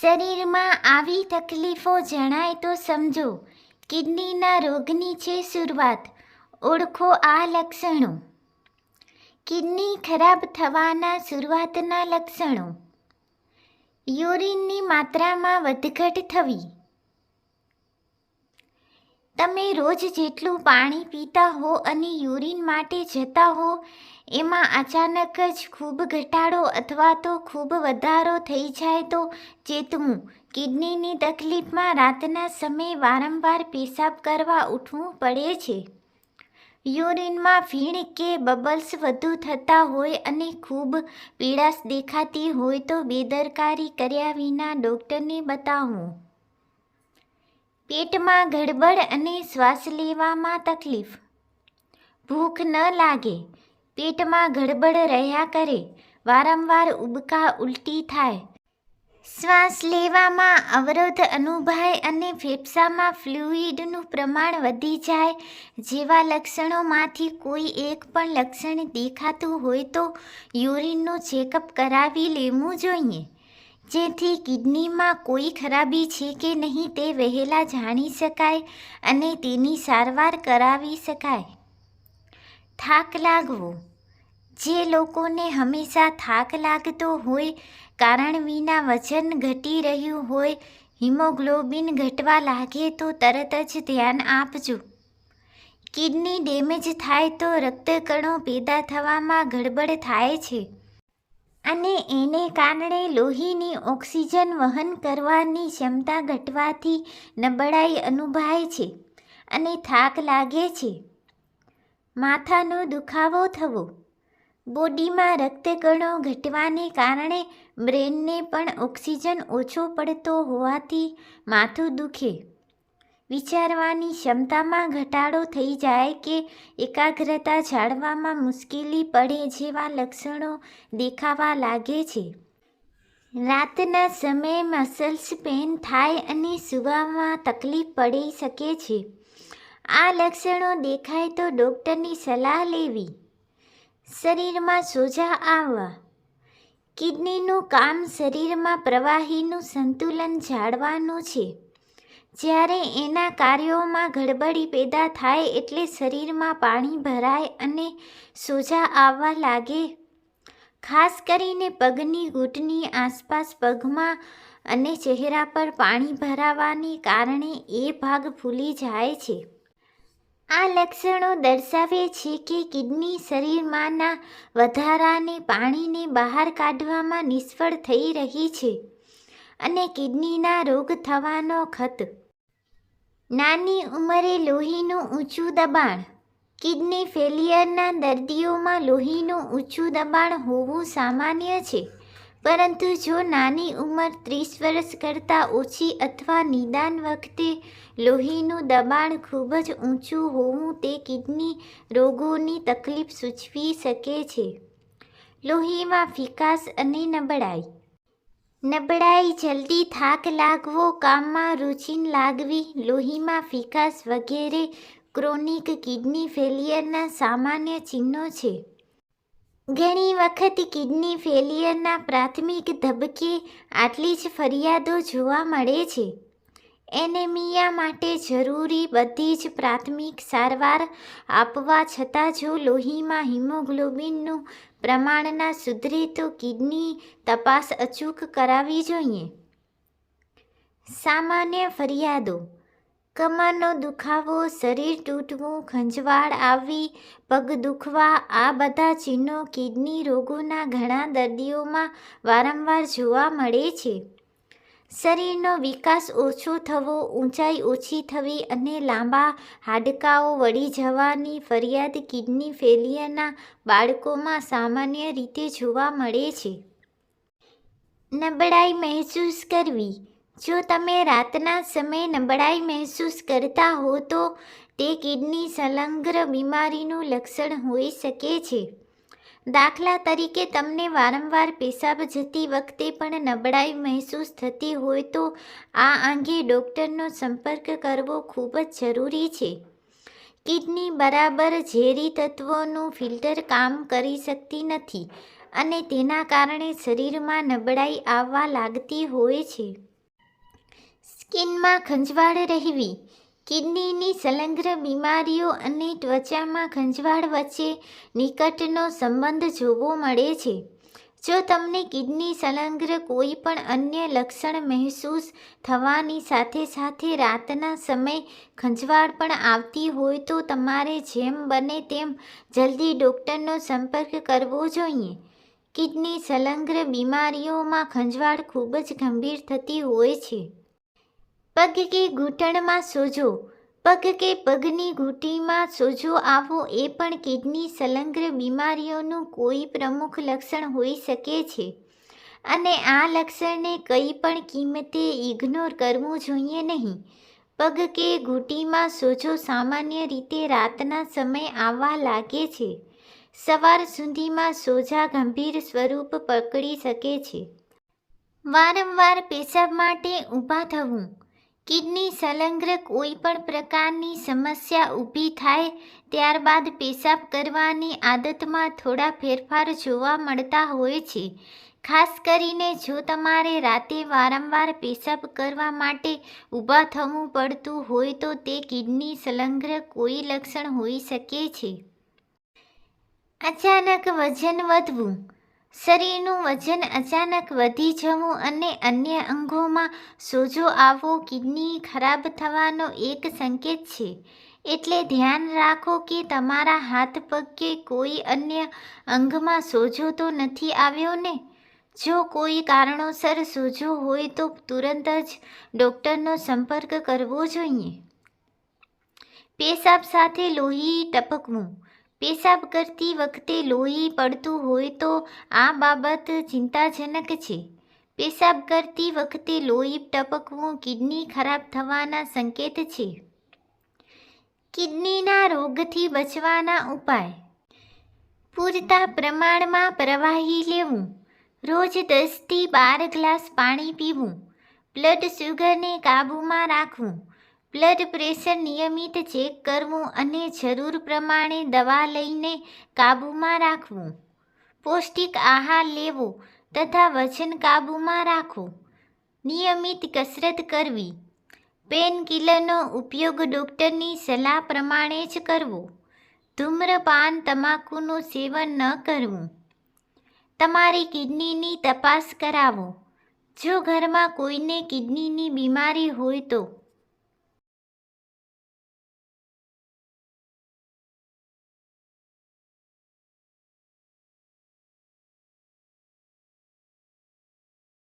શરીરમાં આવી તકલીફો જણાય તો સમજો. કિડનીના રોગની છે શરૂઆત. ઓળખો આ લક્ષણો. કિડની ખરાબ થવાના શરૂઆતના લક્ષણો. યુરિનની માત્રામાં વધઘટ થવી. તમે રોજ જેટલું પાણી પીતા હો અને યુરિન માટે જતા હો એમાં અચાનક જ ખૂબ ઘટાડો અથવા તો ખૂબ વધારો થઈ જાય તો ચેતવું. કિડનીની તકલીફમાં રાતના સમયે વારંવાર પેશાબ કરવા ઉઠવું પડે છે. યુરિનમાં ફીણ કે બબલ્સ વધુ થતા હોય અને ખૂબ પીડાશ દેખાતી હોય તો બેદરકારી કર્યા વિના ડૉક્ટરને બતાવવું પેટમાં ગડબડ અને શ્વાસ લેવામાં તકલીફ. ભૂખ ન લાગે. પેટમાં ગડબડ રહ્યા કરે, વારંવાર ઉબકા ઉલટી થાય. શ્વાસ લેવામાં અવરોધ અનુભવાય અને ફેફસામાં ફ્લુઇડનું પ્રમાણ વધી જાય જેવા લક્ષણોમાંથી કોઈ એક પણ લક્ષણ દેખાતું હોય તો યુરિનનું ચેકઅપ કરાવી લેવું જોઈએ. જેથી કિડનીમાં કોઈ ખરાબી છે કે નહીં તે વહેલા જાણી શકાય અને તેની સારવાર કરાવી શકાય. થાક લાગવો. જે લોકોને હંમેશા થાક લાગતો હોય, કારણ વિના વજન ઘટી રહ્યું હોય, હિમોગ્લોબિન ઘટવા લાગે તો તરત જ ધ્યાન આપજો. કિડની ડેમેજ થાય તો રક્તકણો પેદા થવામાં ગડબડ થાય છે. અને એને કારણે લોહીની ઓક્સિજન વહન કરવાની ક્ષમતા ઘટવાથી નબળાઈ અનુભવાય છે અને થાક લાગે છે. માથાનો દુખાવો થવો. બોડીમાં રક્તકણો ઘટવાને કારણે બ્રેનને પણ ઓક્સિજન ઓછો પડતો હોવાથી માથું દુખે. વિચારવાની ક્ષમતામાં ઘટાડો થઈ જાય કે એકાગ્રતા જાળવામાં મુશ્કેલી પડે જેવા લક્ષણો દેખાવા લાગે છે. રાતના સમયે મસલ્સ પેન થાય અને સૂવામાં તકલીફ પડી શકે છે. આ લક્ષણો દેખાય તો ડૉક્ટરની સલાહ લેવી. શરીરમાં સોજા આવવા. કિડનીનું કામ શરીરમાં પ્રવાહીનું સંતુલન જાળવાનું છે. જ્યારે એના કાર્યોમાં ગડબડી પેદા થાય એટલે શરીરમાં પાણી ભરાય અને સોજા આવવા લાગે. ખાસ કરીને પગની, ઘૂંટની આસપાસ પગમાં અને ચહેરા પર પાણી ભરાવાને કારણે એ ભાગ ફૂલી જાય છે. આ લક્ષણો દર્શાવે છે કે કિડની શરીરમાંના વધારાને પાણીને બહાર કાઢવામાં નિષ્ફળ થઈ રહી છે અને કિડનીના રોગ થવાનો ખત. નાની ઉંમરે લોહીનું ઊંચું દબાણ. કિડની ફેલિયરના દર્દીઓમાં લોહીનું ઊંચું દબાણ હોવું સામાન્ય છે. પરંતુ જો નાની ઉંમર ત્રીસ વર્ષ કરતાં ઓછી અથવા નિદાન વખતે લોહીનું દબાણ ખૂબ જ ઊંચું હોવું તે કિડની રોગોની તકલીફ સૂચવી શકે છે. લોહીમાં ફિકાસ અને નબળાઈ. નબળાઈ જલ્દી થાક લાગવો, કામમાં રુચિ લાગવી, લોહીમાં ફિકાસ વગેરે ક્રોનિક કિડની ફેલિયરના સામાન્ય ચિહ્નો છે. ઘણી વખત કિડની ફેલિયરના પ્રાથમિક ધબકે આટલી જ ફરિયાદો જોવા મળે છે. એનેમિયા માટે જરૂરી બધી જ પ્રાથમિક સારવાર આપવા છતાં જો લોહીમાં હિમોગ્લોબિનનું પ્રમાણ ના સુધરે તો કિડની તપાસ અચૂક કરાવવી જોઈએ. સામાન્ય ફરિયાદો. કમરનો દુખાવો, શરીર તૂટવું, ખંજવાળ આવવી પગ દુખવા, આ બધા ચિહ્નો કિડની રોગોના ઘણા દર્દીઓમાં વારંવાર જોવા મળે છે. શરીરનો વિકાસ ઓછો થવો, ઊંચાઈ ઓછી થવી અને લાંબા હાડકાઓ વળી જવાની ફરિયાદ કિડની ફેલિયરના બાળકોમાં સામાન્ય રીતે જોવા મળે છે. નબળાઈ મહેસૂસ કરવી. જો તમે રાતના સમયે નબળાઈ મહેસૂસ કરતા હો, તો તે કિડની સંલગ્ન બીમારીનું લક્ષણ હોઈ શકે છે. દાખલા તરીકે તમને વારંવાર પેશાબ જતી વખતે પણ નબળાઈ મહેસૂસ થતી હોય, તો આ અંગે ડૉક્ટરનો સંપર્ક કરવો ખૂબ જ જરૂરી છે. કિડની બરાબર ઝેરી તત્વોનું ફિલ્ટર કામ કરી શકતી નથી અને તેના કારણે શરીરમાં નબળાઈ આવવા લાગતી હોય છે. સ્કિનમાં ખંજવાળ રહેવી કિડનીની સંલગ્ન બીમારીઓ અને ત્વચામાં ખંજવાળ વચ્ચે નિકટનો સંબંધ જોવો મળે છે. જો તમને કિડની સંલગ્ન કોઈ પણ અન્ય લક્ષણ મહેસૂસ થવાની સાથે સાથે રાતના સમય ખંજવાળ પણ આવતી હોય તો તમારે જેમ બને તેમ જલ્દી ડૉક્ટરનો સંપર્ક કરવો જોઈએ. કિડની સંલગ્ન બીમારીઓમાં ખંજવાળ ખૂબ જ ગંભીર થતી હોય છે. પગ કે ઘૂંટણમાં સોજો, પગ કે પગની ઘૂંટીમાં સોજો આવવો એ પણ કિડની સંલગ્ન બીમારીઓનું કોઈ પ્રમુખ લક્ષણ હોઈ શકે છે. અને આ લક્ષણને કંઈ પણ કિંમતે ઇગ્નોર કરવું જોઈએ નહીં. પગ કે ઘૂંટીમાં સોજો સામાન્ય રીતે રાતના સમય આવવા લાગે છે. સવાર સુધીમાં સોજા ગંભીર સ્વરૂપ પકડી શકે છે. વારંવાર પેશાબ માટે ઊભા થવું કિડની સંલગ્ન કોઈ પણ પ્રકારની સમસ્યા ઊભી થાય ત્યારબાદ પેશાબ કરવાની આદતમાં થોડા ફેરફાર જોવા મળતા હોય છે. ખાસ કરીને જો તમારે રાતે વારંવાર પેશાબ કરવા માટે ઊભા થવું પડતું હોય તો તે કિડની સંલગ્ન કોઈ લક્ષણ હોઈ શકે છે. અચાનક વજન વધવું શરીરનું વજન અચાનક વધી જવું અને અન્ય અંગોમાં સોજો આવવો કિડની ખરાબ થવાનો એક સંકેત છે. એટલે ધ્યાન રાખો કે તમારા હાથ પગ કે કોઈ અન્ય અંગમાં સોજો તો નથી આવ્યો ને? જો કોઈ કારણોસર સોજો હોય તો તુરંત જ ડૉક્ટરનો સંપર્ક કરવો જોઈએ. પેશાબ સાથે લોહી ટપકવું. પેશાબ કરતી વખતે લોહી પડતું હોય તો આ બાબત ચિંતાજનક છે. પેશાબ કરતી વખતે લોહી ટપકવું કિડની ખરાબ થવાના સંકેત છે. કિડનીના રોગથી બચવાના ઉપાય. પૂરતા પ્રમાણમાં પ્રવાહી લેવું. રોજ દસથી બાર ગ્લાસ પાણી પીવું. બ્લડ શુગરને કાબૂમાં રાખવું. બ્લડ પ્રેશર નિયમિત ચેક કરવું અને જરૂર પ્રમાણે દવા લઈને કાબૂમાં રાખવું. પૌષ્ટિક આહાર લેવો તથા વજન કાબૂમાં રાખવું. નિયમિત કસરત કરવી. પેનકિલરનો ઉપયોગ ડૉક્ટરની સલાહ પ્રમાણે જ કરવો. ધૂમ્રપાન તમાકુનું સેવન ન કરવું. તમારી કિડનીની તપાસ કરાવો. જો ઘરમાં કોઈને કિડનીની બીમારી હોય તો